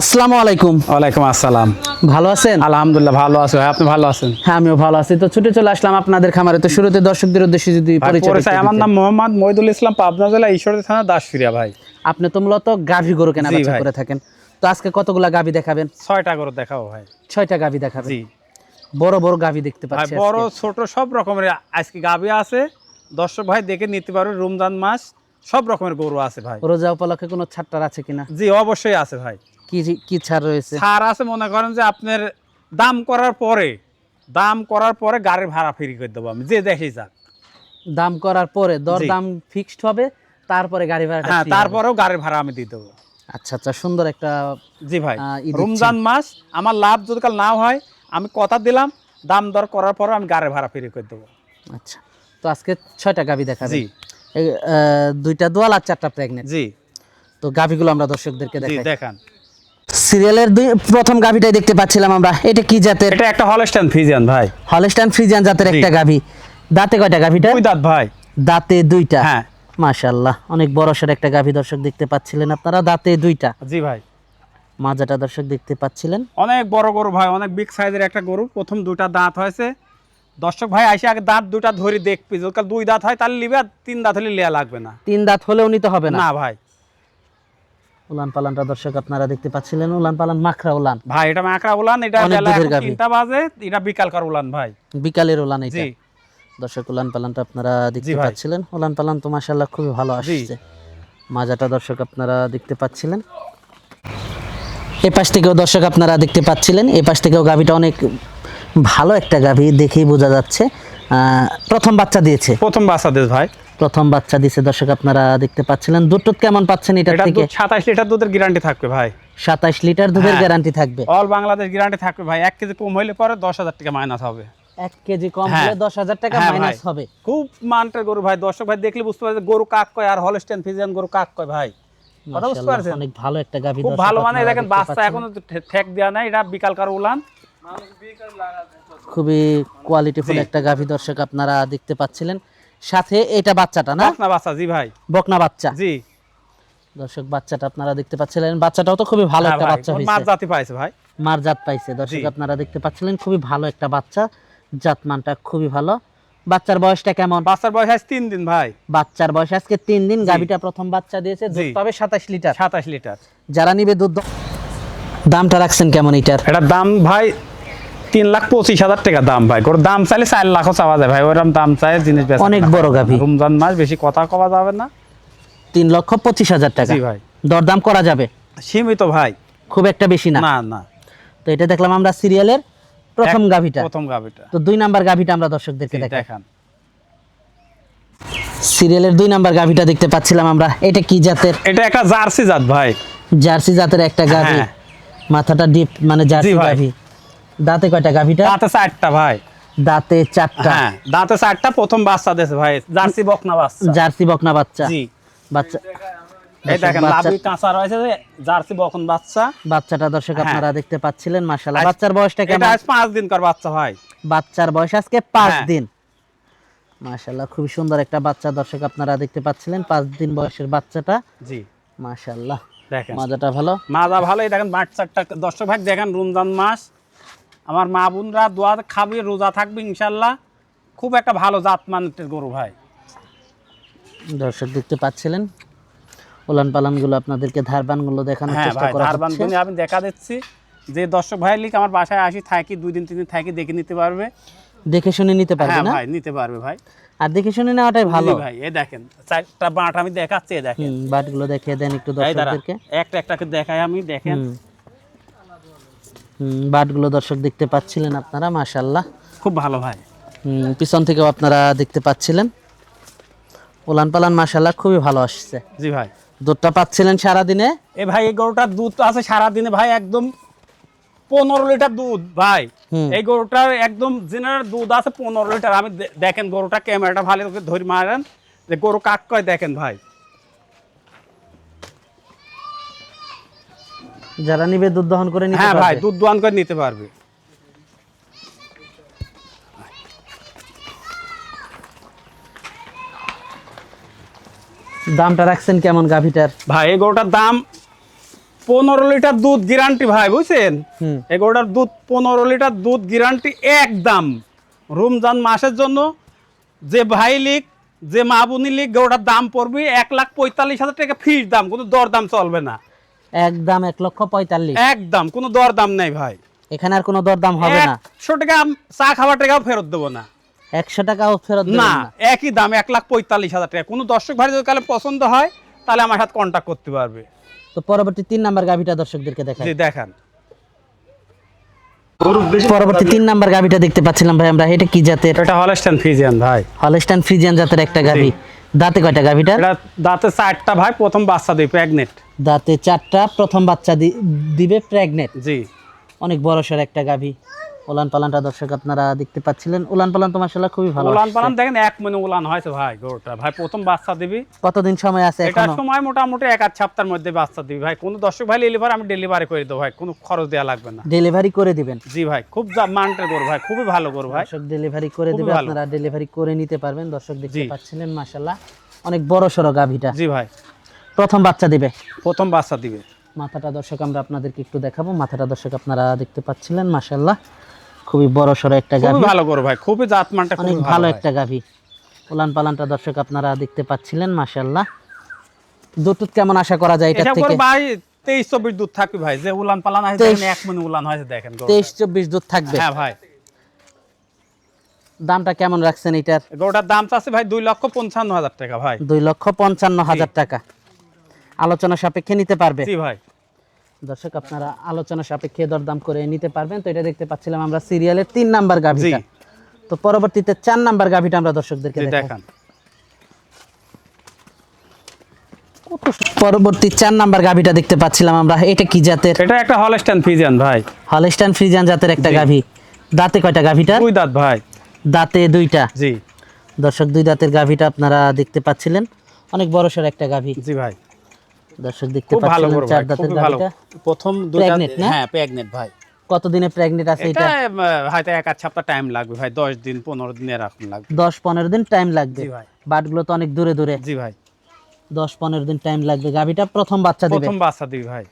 আসসালামু আলাইকুম। ওয়ালাইকুম আসসালাম। ভালো আছেন? আলহামদুলিল্লাহ ভালো আছি আপনি ভালো আছেন? হ্যাঁ আমিও ভালো আছি। তো ছুটে চলে আসলাম আপনাদের খামারে। তো শুরুতে দর্শকদের উদ্দেশ্যে যদি পরিচয় আমার নাম মোহাম্মদ মহিদুল ইসলাম পাবনা জেলা ঈশ্বরদী থানা দাসফিরিয়া ভাই। আপনি তো মূলত গাভী গরু কেনা বেচা করে থাকেন। তো আজকে কতগুলা গাভী দেখাবেন? ছয়টা করে দেখাও ভাই। ছয়টা গাভী দেখাবেন। জি। বড় বড় গাভী দেখতে ভাই পাচ্ছি বড় ছোট সব রকমের আজকে গাবি আছে। দর্শক ভাই দেখে নিতে পারবে রমজান মাস সব রকমের গরু আছে ভাই। রোজা উপলক্ষে কোনো ছাড়টার আছে কিনা? জি অবশ্যই আছে ভাই। কি কি ছাড় রয়েছে? ছাড় আছে মনে করেন যে আপনার দাম করার পরে দাম করার পরে গাড়ির ভাড়া ফ্রি করে দেবো আমি যে দেখি যাক। দাম করার পরে দর দাম ফিক্সড হবে তারপরে গাড়ি ভাড়া হ্যাঁ তারপরেও গাড়ির ভাড়া আমি দিয়ে দেবো। আচ্ছা আচ্ছা সুন্দর একটা জি ভাই। রমজান মাস আমার লাভ যদি কাল না হয় আমি কথা দিলাম দাম দর করার পরে আমি গাড়ির ভাড়া ফ্রি করে দেবো। আচ্ছা তো আজকে ছয়টা গাভী দেখা জি। দুইটা দোয়াল আর চারটা প্রেগনেন্ট। জি। তো গাভীগুলো আমরা দর্শকদেরকে জি দেখাই। দেখান। সিরিয়ালের দুই প্রথম গাভীটাই দেখতে পাচ্ছিলাম আমরা। এটা কি জাতের? এটা একটা হলস্টাইন ফ্রিজিয়ান ভাই। হলস্টাইন ফ্রিজিয়ান জাতের একটা গাভী। দাঁতে কয়টা গাভীটা? দুই দাঁত ভাই। দাঁতে দুইটা। হ্যাঁ। মাশাআল্লাহ অনেক বড় সড় একটা গাভী দর্শক দেখতে পাচ্ছিলেন আপনারা দাঁতে দুইটা। জি ভাই। মাজাটা দর্শক দেখতে পাচ্ছিলেন। অনেক বড় গরু ভাই অনেক বিগ সাইজের একটা গরু। প্রথম দুটা দাঁত হয়েছে। দর্শক ভাই আইসে আগে দাঁত দুটা ধরে দেখবি। যদি দুই দাঁত হয় তাহলে লিবে আর তিন দাঁত হলে লিয়া লাগবে না। তিন দাঁত হলেও নিতে হবে না। না ভাই। উলান পালানটা দর্শক আপনারা দেখতে পাচ্ছিলেন। উলান পালান মাখরা উলান। ভাই এটা মাকড়া উলান এটা বেলা। তিনটা বাজে এটা বিকালকার উলান ভাই। বিকালের উলান এটা। দর্শক উলান পালানটা আপনারা দেখতে। পাচ্ছিলেন। উলান পালান তো মাশাআল্লাহ খুবই ভালো আসছে। মাজাটা দর্শক আপনারা দেখতে পাচ্ছিলেন। এ পাশ থেকেও দর্শক আপনারা দেখতে পাচ্ছিলেন। এ পাশ থেকেও গাভীটা অনেক ভালো একটা গাভী দেখেই বোঝা যাচ্ছে। আহ, প্রথম বাচ্চা দিয়েছে। প্রথম বাচ্চা দেশ ভাই। প্রথম বাচ্চা দিয়েছে দর্শক আপনারা দেখতে পাচ্ছিলেন। দুধ কেমন পাচ্ছেন এটা থেকে? দুধ সাতাশ লিটার দুধের গ্যারান্টি থাকবে ভাই। সাতাশ লিটার দুধের হ্যাঁ। গ্যারান্টি থাকবে। অল বাংলাদেশ গ্যারান্টি থাকবে ভাই। এক কেজি কম হইলে পরে দশ হাজার টাকা মাইনাস হবে। এক কেজি কম হ্যাঁ। হলে দশ হাজার টাকা হ্যাঁ মাইনাস হবে। খুব মানটের গরু ভাই। দর্শক ভাই দেখলে বুঝতে পারছে গরু কাক কয় আর হলস্টেন ফিজিয়ান গরু কাক কয় ভাই। কথা বুঝতে পারছেন? অনেক ভালো একটা গাভী খুব ভালো মানে দেখেন বাচ্চা। এখনও ঠেক দেওয়া নাই। এটা বিকালকার উলান। খুবই কোয়ালিটিফুল। একটা গাভী দর্শক আপনারা দেখতে পাচ্ছিলেন। সাথে এটা বাচ্চাটা না? না বাচ্চা জি ভাই। বকনা বাচ্চা। জি। দর্শক বাচ্চাটা আপনারা দেখতে পাচ্ছিলেন। বাচ্চাটাও তো খুবই ভালো হ্যাঁ একটা বাচ্চা হয়েছে মাছ জাতি পাইছে ভাই। মার জাত পাইছে। দর্শক আপনারা দেখতে পাচ্ছিলেন খুবই ভালো একটা বাচ্চা। জাত মানটা খুবই ভালো। বাচ্চার বয়সটা কেমন? বাচ্চার বয়স আজ তিন দিন ভাই। বাচ্চার বয়স আজকে তিন দিন। গাভীটা প্রথম বাচ্চা দিয়েছে দুধ পাবে সাতাশ লিটার। সাতাশ লিটার। যারা নিবে দুধ দামটা রাখছেন কেমন এটার এটার দাম ভাই তিন লাখ পঁচিশ হাজার টাকা দাম ভাই। ওর দাম চাইলে চার লাখও চাওয়া যায় ভাই। ওরকম দাম চাই জিনিস অনেক বড় গাভী। রমজান মাস বেশি কথা কওয়া যাবে না। তিন লক্ষ পঁচিশ হাজার টাকা। ভাই। দরদাম করা যাবে? সীমিত ভাই। খুব একটা বেশি না? না না। তো এটা দেখলাম আমরা সিরিয়ালের প্রথম গাভীটা। প্রথম গাভিটা। তো দুই নাম্বার গাভীটা আমরা দর্শকদেরকে দেখান। সিরিয়ালের দুই নাম্বার গাভীটা দেখতে পাচ্ছিলাম আমরা। এটা কি জাতের? এটা একটা জার্সি জাত ভাই। জার্সি জাতের একটা গাভী। হ্যাঁ। মাথাটা ডিপ মানে জার্সি। গাভী। দাঁতে কয়টা গাভীটা? দাঁতে চারটা ভাই। দাঁতে চারটা। হ্যাঁ দাঁতে চারটা প্রথম বাচ্চা দিয়েছে ভাই জার্সি বকনা বাচ্চা। জার্সি বকনা বাচ্চা। জি। বাচ্চা এই দেখেন লাভি কাঁচা রয়েছে যে জার্সি বকন বাচ্চা। বাচ্চাটা দর্শক হ্যাঁ। আপনারা দেখতে পাচ্ছিলেন মাশাআল্লাহ। বাচ্চার বয়সটা এটা আজ পাঁচ দিন কর বাচ্চা ভাই। বাচ্চার বয়স আজকে পাঁচ হ্যাঁ। দিন। মাশাআল্লাহ সুন্দর একটা বাচ্চা দর্শক আপনারা দেখতে পাচ্ছিলেন পাঁচ দিন বয়সের বাচ্চাটা। জি। মাশাআল্লাহ দেখেন। মাজাটা ভালো। মাজা ভালো এই দেখেন বাচ্চাটা দর্শক ভাই দেখেন রমজান মাস। আমার মা বোনরা দোয়া খাবে রোজা থাকবে ইনশাল্লাহ। খুব একটা ভালো জাত মানের গরু ভাই। দর্শক দেখতে পাচ্ছিলেন? উলান পালানগুলো আপনাদেরকে ধারবানগুলো দেখানোর হ্যাঁ চেষ্টা করা হচ্ছে। আমি দেখা দিচ্ছি। যে দর্শক ভাই লিখ আমার বাসায় আসি থাকি দুই দিন তিন দিন থাকি দেখে নিতে পারবে। দেখে শুনে নিতে পারবে হ্যাঁ না? ভাই নিতে পারবে ভাই। আর দেখে শুনে নেওয়াটাই ভালো। ভাই এই দেখেন চারটা বাট আমি দেখাচ্ছি এই দেখেন। বাটগুলো দেখিয়ে দেন একটু দর্শকদেরকে। একটা একটাকে দেখাই আমি দেখেন। বাটগুলো দর্শক দেখতে পাচ্ছিলেন আপনারা মাশাল্লাহ খুব ভালো ভাই। পিছন থেকেও আপনারা দেখতে পাচ্ছিলেন। উলান পালান মাশাল্লাহ খুবই ভালো আসছে। জি ভাই। দুধটা পাচ্ছিলেন সারাদিনে? এ ভাই এই গরুটার দুধ তো আছে সারাদিনে ভাই একদম পনেরো লিটার দুধ ভাই। এই গরুটার একদম জেনারেল দুধ আছে পনেরো লিটার। আমি দেখেন গরুটা ক্যামেরাটা ভালো করে ধরে মারেন। যে গরু কাক কয় দেখেন ভাই। যারা নিবে দুধ দহন করে নিতে হ্যাঁ ভাই দুধ দোয়ান করে নিতে পারবে। দামটা রাখছেন কেমন গাভিটার? ভাই এই গরুটার দাম পনেরো লিটার দুধ গ্যারান্টি ভাই বুঝছেন? হুম। এগুলোটার দুধ পনেরো লিটার দুধ গ্যারান্টি একদম রমজান মাসের জন্য যে ভাই লিগ যে মাহবুনি লিগ ওটার দাম পড়বে এক লাখ পঁয়তাল্লিশ হাজার টাকা। ফিস দাম কোনো দর দাম চলবে না। একদম এক লক্ষ পঁয়তাল্লিশ। একদম কোনো দর দাম নেই ভাই। এখানে আর কোনো দর দাম হবে না। একশো টাকা চা খাওয়ার টাকাও ফেরত দেবো না। একশো টাকাও ফেরত না একই দাম এক লাখ পঁয়তাল্লিশ হাজার টাকা। কোনো দর্শক ভাই যদি কালে পছন্দ হয় তাহলে আমার সাথে কন্ট্যাক্ট করতে পারবে। তো পরবর্তী তিন নাম্বার গাভিটা দর্শকদেরকে দেখাই। জি দেখান। পরবর্তী তিন নাম্বার গাভিটা দেখতে পাচ্ছিলাম ভাই আমরা। এটা কি জাতের? এটা হলস্টান ফিজিয়ান ভাই। হলস্টাইন ফ্রিজিয়ান জাতের একটা গাভি। দাঁতে কয়টা গাভিটা? দাঁতে চারটা ভাই প্রথম বাচ্চা দিই প্রেগনেন্ট দাঁতে চারটা প্রথম বাচ্চা দিবে প্রেগনেন্ট জি। অনেক বড় সর একটা গাভি। উলান পালানটা দর্শক আপনারা দেখতে পাচ্ছিলেন। উলান পালান তো মাসাল্লাহ খুবই ভালো উলান পালান দেখেন এক মনে উলান হয়েছে ভাই গরুটা ভাই প্রথম বাচ্চা দিবি। কতদিন সময় আছে এটা সময় মোটামুটি এক আধ সপ্তাহের মধ্যে বাচ্চা দিবি ভাই। কোনো দর্শক ভাই ডেলিভারি আমি ডেলিভারি করে দেবো ভাই। কোনো খরচ দেওয়া লাগবে না। ডেলিভারি করে দিবেন। জি ভাই খুব মানটের গরু ভাই খুবই ভালো গরু ভাই। দর্শক ডেলিভারি করে দিবে আপনারা ডেলিভারি করে নিতে পারবেন। দর্শক দেখতে পাচ্ছিলেন মাসাল্লাহ অনেক বড় সড়ো গাভিটা। জি ভাই। প্রথম বাচ্চা দিবে? প্রথম বাচ্চা দিবে। মাথাটা দর্শক আমরা আপনাদেরকে একটু দেখাবো। মাথাটা দর্শক আপনারা দেখতে পাচ্ছিলেন মাসাল্লাহ খুবই বড় সড়ো একটা গাভি। ভালো গরু ভাই খুবই জাত মানটা অনেক ভালো একটা গাভি। উলান পালানটা দর্শক আপনারা দেখতে পাচ্ছিলেন মাসাল্লাহ দুধ কেমন আশা করা যায় এটা থেকে? ভাই তেইশ চব্বিশ দুধ থাকবে ভাই। যে উলান পালান আছে এক মনে উলান হয়েছে দেখেন গরুটা। তেইশ চব্বিশ দুধ থাকবে। হ্যাঁ ভাই। দামটা কেমন রাখছেন এটার? গরুটার দাম চাচ্ছে ভাই দুই লক্ষ পঞ্চান্ন হাজার টাকা ভাই। দুই লক্ষ পঞ্চান্ন হাজার টাকা। আলোচনা সাপেক্ষে নিতে পারবে। জি ভাই। দর্শক আপনারা আলোচনা সাপেক্ষে দরদাম করে নিতে পারবেন। তো এটা দেখতে পাচ্ছিলাম আমরা সিরিয়ালের তিন নাম্বার গাভিটা। জি। তো পরবর্তীতে চার নাম্বার গাভিটা আমরা দর্শকদেরকে দেখান। পরবর্তী চার নাম্বার গাভিটা দেখতে পাচ্ছিলাম আমরা। এটা কি জাতের? এটা একটা হলস্টান ফিজিয়ান ভাই। হলস্টাইন ফ্রিজিয়ান জাতের একটা গাভি। দাঁতে কয়টা গাভিটা? দুই দাঁত ভাই। দাঁতে দুইটা। জি। দর্শক দুই দাঁতের গাভিটা আপনারা দেখতে পাচ্ছিলেন। অনেক বড় সড় একটা গাভি। জি ভাই। দর্শক দেখতে গরু চার দাঁতের গাভিটা। প্রথম না? হ্যাঁ প্রেগনেন্ট ভাই। কতদিনে প্রেগনেন্ট আছে এটা হয়তো এক আধ সপ্তাহ টাইম লাগবে ভাই দশ দিন পনেরো দিন এরকম লাগবে। দশ পনেরো দিন টাইম লাগবে। জি ভাই। বাটগুলো তো অনেক দূরে দূরে। জি ভাই। দশ পনেরো দিন টাইম লাগবে। গাভিটা প্রথম বাচ্চা দিবে। প্রথম বাচ্চা দিবি ভাই।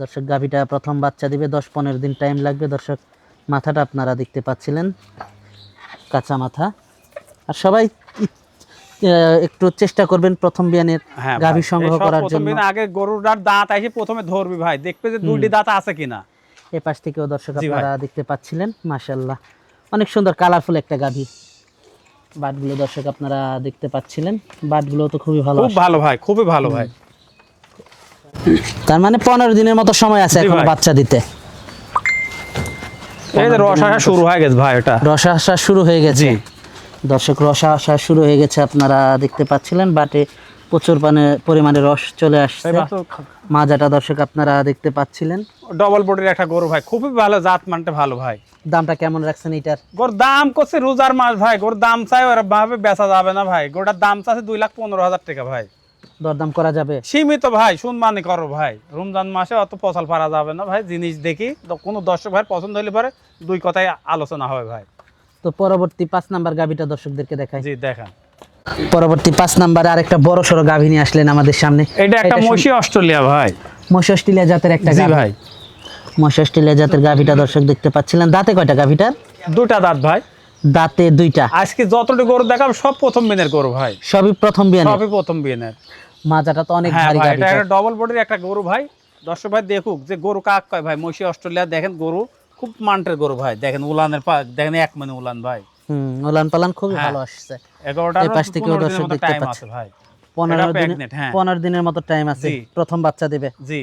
দর্শক গাভিটা প্রথম বাচ্চা দিবে দশ পনেরো দিন টাইম লাগবে। দর্শক মাথাটা আপনারা দেখতে পাচ্ছিলেন। কাঁচা মাথা। আর সবাই একটু চেষ্টা করবেন প্রথম বিয়ানের হ্যাঁ গাভি সংগ্রহ করার জন্য। আগে গরুটার দাঁত এসে প্রথমে ধরবি ভাই দেখবে যে দুইটি দাঁত আছে কিনা। এ পাশ থেকেও দর্শক আপনারা দেখতে পাচ্ছিলেন মাশাল্লাহ অনেক সুন্দর কালারফুল একটা গাভি। বাটগুলো দর্শক আপনারা দেখতে পাচ্ছিলেন বাটগুলো তো খুবই ভালো খুব ভালো ভাই খুবই ভালো ভাই। তার মানে পনেরো দিনের মতো সময় আছে এখন বাচ্চা দিতে। রস আসা শুরু হয়ে গেছে ভাই এটা রসা আসা শুরু হয়ে গেছে। জি। দর্শক রসা আসা শুরু হয়ে গেছে আপনারা দেখতে পাচ্ছিলেন বাটে প্রচুর পানে পরিমাণে রস চলে আসছে। মাজাটা দর্শক আপনারা দেখতে পাচ্ছিলেন। ডবল বডির একটা গরু ভাই খুবই ভালো জাত মানটা ভালো ভাই। দামটা কেমন রাখছেন এটার গোর দাম করছে রোজার মাস ভাই গোর দাম চাই ওরা ভাবে বেচা যাবে না ভাই। গোটার দাম চাচ্ছে দুই লাখ পনেরো হাজার টাকা ভাই। দরদাম করা যাবে? সীমিত ভাই শুনবানি করো ভাই। রমজান মাসে অত ফসল পারা যাবে না ভাই জিনিস দেখি। কোনো দর্শক ভাই পছন্দ হলে পরে দুই কথাই আলোচনা হবে ভাই। তো পরবর্তী পাঁচ নাম্বার গাভিটা দর্শকদেরকে দেখাই। জি দেখান। পরবর্তী পাঁচ নাম্বারে আরেকটা বড় সড়ো গাভী নিয়ে আসলেন আমাদের সামনে। এটা একটা মসি অস্ট্রেলিয়া ভাই। মহিষ অস্ট্রেলিয়া জাতের একটা গাভী। ভাই। মহিষ অস্ট্রেলিয়া জাতের গাভীটা দর্শক দেখতে পাচ্ছিলেন। দাঁতে কয়টা গাভীটার দুটা দাঁত ভাই। দাঁতে দুইটা। আজকে যতটি গরু দেখাব সব প্রথম বিনের গরু ভাই। সবই প্রথম বিয়ানে সবই প্রথম বিনের। মাজাটা তো অনেক হ্যাঁ ভারী গাভী এটা একটা ডবল বডির একটা গরু ভাই। দর্শক ভাই দেখুক যে গরু কাক কয় ভাই। মসি অস্ট্রেলিয়া দেখেন গরু। খুব মান্টের গরু ভাই। দেখেন উলানের পা দেখেন এক মানে উলান ভাই। হুম ওলান পালান খুবই হ্যাঁ। ভালো আসছে। এই পাশ দর্শক দেখতে পাচ্ছে। ভাই। পনেরো এটা দিন pregnant, হ্যাঁ। পনেরো দিনের মতো টাইম আছে। প্রথম বাচ্চা দিবে। জি।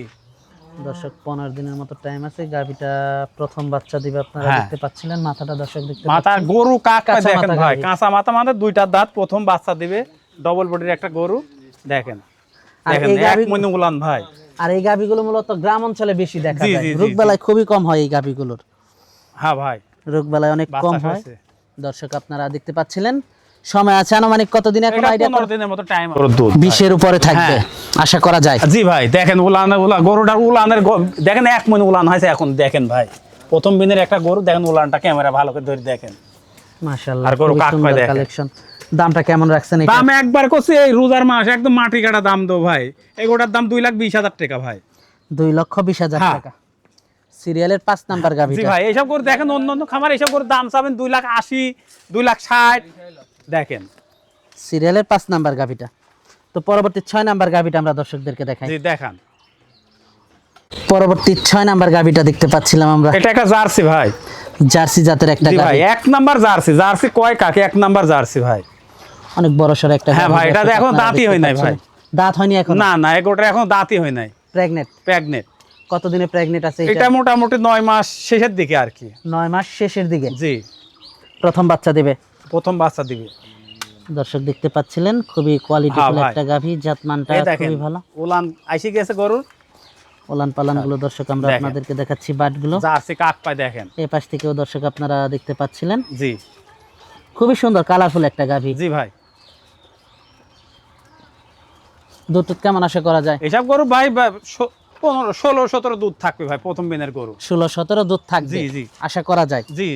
দর্শক পনেরো দিনের মতো টাইম আছে। গাভীটা প্রথম বাচ্চা দিবে আপনারা হ্যাঁ। দেখতে পাচ্ছিলেন। মাথাটা দর্শক দেখতে মাথার গরু কাক দেখেন ভাই। কাঁচা মাথা মানে দুইটা দাঁত প্রথম বাচ্চা দিবে। ডবল বডির একটা গরু। দেখেন। দেখেন এক মনে উলান ভাই। আর এই গাভীগুলো মূলত গ্রাম অঞ্চলে বেশি দেখা যায়। জি, রোগবেলায় খুবই কম হয় এই গাভীগুলোর। হ্যাঁ ভাই। রোগবেলায় অনেক কম হয়। দর্শক আপনারা দেখতে পাচ্ছিলেন। সময় আছে আনুমানিক কতদিন এখন আইডিয়া পনেরো দিনের মতো টাইম দুধ বিশের উপরে থাকবে হ্যাঁ। আশা করা যায়। জি ভাই দেখেন উলান উলা গরুটার উলানের দেখেন এক মনে উলান হয়েছে এখন দেখেন ভাই। প্রথম দিনের একটা গরু দেখেন উলানটা ক্যামেরা ভালো করে ধরে দেখেন। মাশাআল্লাহ আর গরু কাক কয় দেখেন। কালেকশন দামটা কেমন রাখছেন দাম একবার করছে এই রোজার মাস একদম মাটি কাটা দাম দো ভাই। এই গোটার দাম দুই লাখ বিশ হাজার টাকা ভাই। দুই লক্ষ বিশ হাজার হ্যাঁ। টাকা। সিরিয়ালের পাঁচ নাম্বার জি গাভিটা। ভাই এইসব করে দেখেন অন্য অন্য খামার এইসব করে দাম চাবেন দুই লাখ আশি দুই লাখ ষাট। দেখেন। সিরিয়ালের পাঁচ নাম্বার গাভিটা। তো পরবর্তী ছয় নাম্বার গাভিটা আমরা দর্শকদেরকে দেখাই। জি দেখান। পরবর্তী ছয় নাম্বার গাভিটা দেখতে পাচ্ছিলাম আমরা। এটা একটা জার্সি ভাই। জার্সি জাতের একটা ভাই গাভি। এক নাম্বার জার্সি। জার্সি কয় কাকে? এক নাম্বার জার্সি ভাই। অনেক বড় সড়ো একটা হ্যাঁ ভাই, এটা এখনও দাঁতই হয় নাই ভাই। দাঁত হয়নি এখন? না না এগোটা এখন দাঁতই হয় নাই। প্রেগনেন্ট প্রেগনেন্ট কতদিনে প্রেগনেন্ট আছে এটা মোটামুটি নয় মাস শেষের দিকে আর কি। নয় মাস শেষের দিকে? জি। প্রথম বাচ্চা দিবে? প্রথম বাচ্চা দিবে। দর্শক দেখতে পাচ্ছিলেন খুবই কোয়ালিটি হ্যাঁ, একটা গাভী জাত মানটা খুবই ভালো। উলান আইসে গেছে গরুর। ওলান পালানগুলো দর্শক আমরা আপনাদেরকে দেখাচ্ছি বাটগুলো। জার্সি কাক পায় দেখেন। এই পাশ থেকেও দর্শক আপনারা দেখতে পাচ্ছিলেন। জি। খুবই সুন্দর কালারফুল একটা গাভী। জি ভাই। দুধ কেমন আশা করা যায়? এসব গরু ভাই পনেরো ষোলো সতেরো দুধ থাকবে ভাই প্রথম দিনের গরু। ষোলো সতেরো দুধ থাকবে? জি, জি। আশা করা যায়? জি।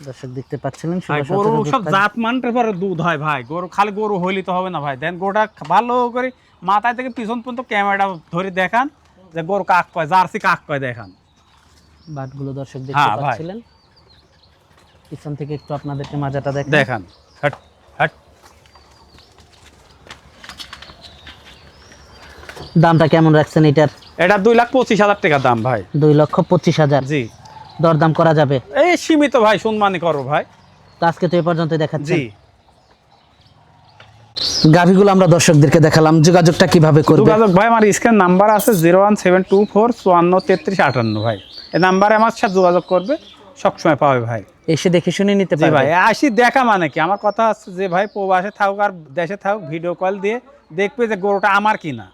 দর্শক দেখতে পাচ্ছিলেন গরু সব জাত মানটার পরে দুধ হয় ভাই। গরু খালি গরু হইলে তো হবে না ভাই। দেন গরুটা ভালো করে মাথায় থেকে পিছন পর্যন্ত ক্যামেরাটা ধরে দেখান যে গরু কাক পায় জার্সি কাক পায় দেখান। বাটগুলো দর্শক দেখতে হ্যাঁ, পাচ্ছিলেন। পিছন থেকে একটু আপনাদেরকে মাজাটা দেখ দেখান। দামটা কেমন রাখছেন এটার? এটা দুই লাখ পঁচিশ হাজার টাকা দাম ভাই। দুই লক্ষ পঁচিশ হাজার। জি। দরদাম করা যাবে? এই সীমিত ভাই সম্মানি করো ভাই। তো আজকে তো এ পর্যন্ত দেখাচ্ছি। জি। গাভিগুলো আমরা দর্শকদেরকে দেখালাম। যোগাযোগটা কীভাবে করবে? যোগাযোগ ভাই আমার স্ক্রিন নাম্বার আছে zero one seven two four চুয়ান্ন তেত্রিশ আটান্ন ভাই। এই নাম্বারে আমার সাথে যোগাযোগ করবে সবসময় পাবে ভাই। এসে দেখে শুনে নিতে পারবে ভাই আসি দেখা মানে কি? আমার কথা আছে যে ভাই প্রবাসে থাকুক আর দেশে থাকুক ভিডিও কল দিয়ে দেখবে যে গরুটা আমার কিনা।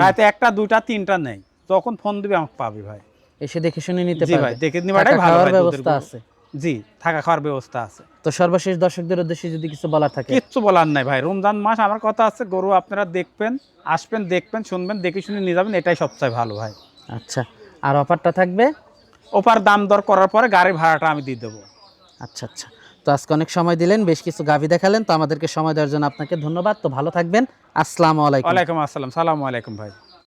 রাতে একটা দুইটা তিনটা নেই। তখন ফোন দিবে আমাকে পাবি ভাই। এসে দেখে শুনে নিতে পারবে ভাই দেখে নিবাটাই ভালো ব্যবস্থা আছে। জি থাকা খাওয়ার ব্যবস্থা আছে। তো সর্বশেষ দর্শকদের উদ্দেশ্যে যদি কিছু বলার থাকে? কিচ্ছু বলার নাই ভাই। রমজান মাস আমার কথা আছে গরু আপনারা দেখবেন আসবেন দেখবেন শুনবেন দেখে শুনে নিয়ে যাবেন এটাই সবচেয়ে ভালো ভাই। আচ্ছা আর অফারটা থাকবে? ওপার দাম দর করার পরে গাড়ির ভাড়াটা আমি দিয়ে দেবো। আচ্ছা আচ্ছা। তো আজকে অনেক সময় দিলেন, বেশ কিছু গাভী দেখালেন, তো আমাদেরকে সময় দেওয়ার জন্য আপনাকে ধন্যবাদ। তো ভালো থাকবেন। আসসালামু আলাইকুম। আসসালাম। সালামু আলাইকুম ভাই।